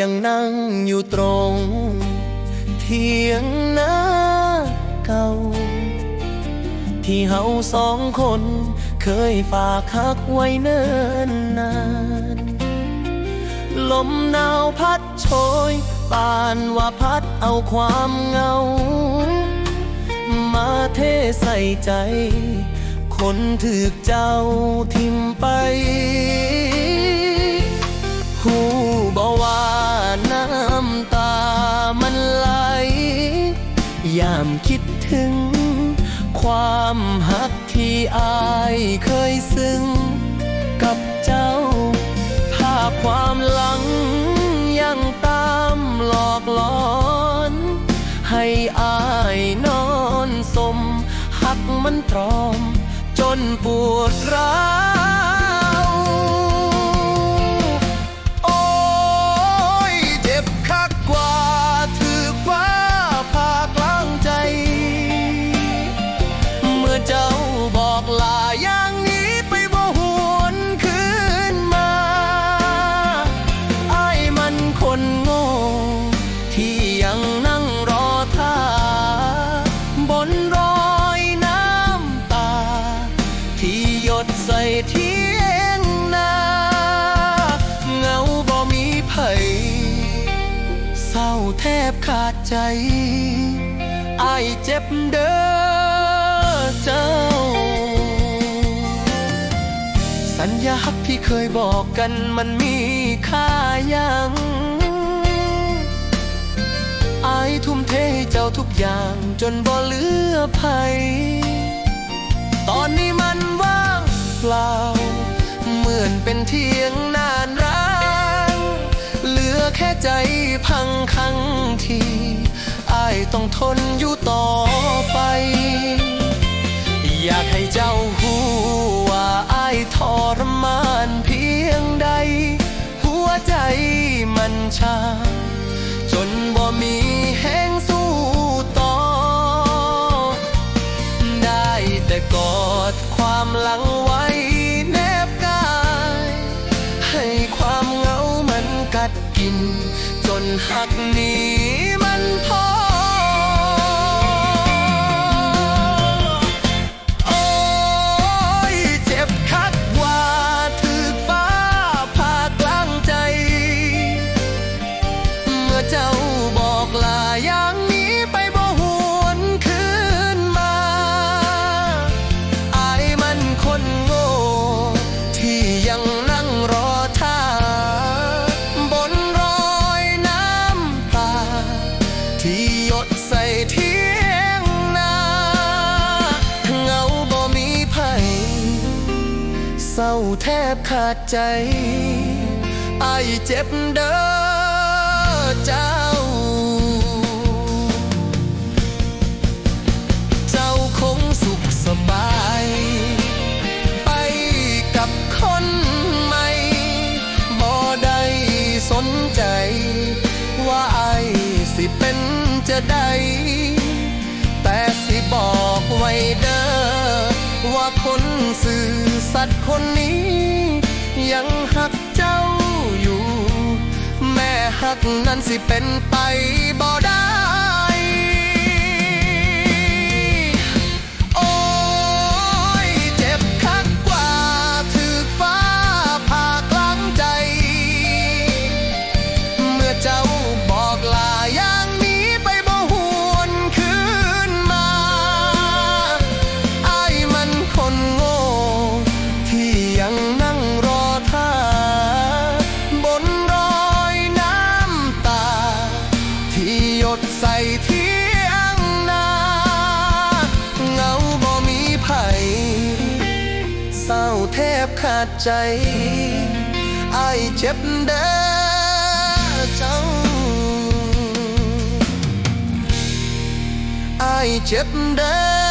ยังนั่งอยู่ตรง เทียงนาเก่า ที่เฮาสองคนเคยฝากคักไว้เนิ่นนาน ลมหนาวพัดโชยปานว่าพัดเอาความเหงา มาเทใส่ใจ คนถึกเจ้าทิมไป ถึง ความหักที่อายเคยซึ้ง กับเจ้า ถ้าความหลังยังตามหลอกหลอน ให้อายนอนสม หักมันตรอม จนปวดร้าว อกลาอย่างนี้ไปบ่หวนคืนมาไอ้มันคนโง่ที่ยังนั่งรอท่าบนรอยน้ำตา ที่หยดใส่เทียงนาเงาบ่มีไผเศร้าแทบขาดใจไอายเจ็บเด้อ สัญญากที่เคยบอกกันมันมีค่ายังอายทุ่มเทเจ้าทุกอย่างจนบ่เหลือภัย ตอนนี้มันว่างเปล่า เหมือนเป็นเทียงนานร้าง เหลือแค่ใจพังคังทีอายต้องทนอยู่ต่อไป ชา จนบ่มีแห้งสู้ต่อ ได้แต่กอดความหลังไว้แนบกาย ให้ความเหงามันกัดกิน จนหักนี้ แทบขาดใจไอเจ็บเด้อเจ้า เจ้าคงสุขสบาย ไปกับคนใหม่บ่ได้สนใจ ว่าไอสิเป็นจะได้ แต่สิบอกไว้เด้อ สื่อสัตว์คนนี้ ยังหักเจ้าอยู่ แม่หักนั้นสิเป็นไปบ่ได้ ใส่เทียงนาเงาบ่มีไผเศร้าแทบขาดใจไอายเจ็บเด้อเจ้าไอายเจ็บเด้อ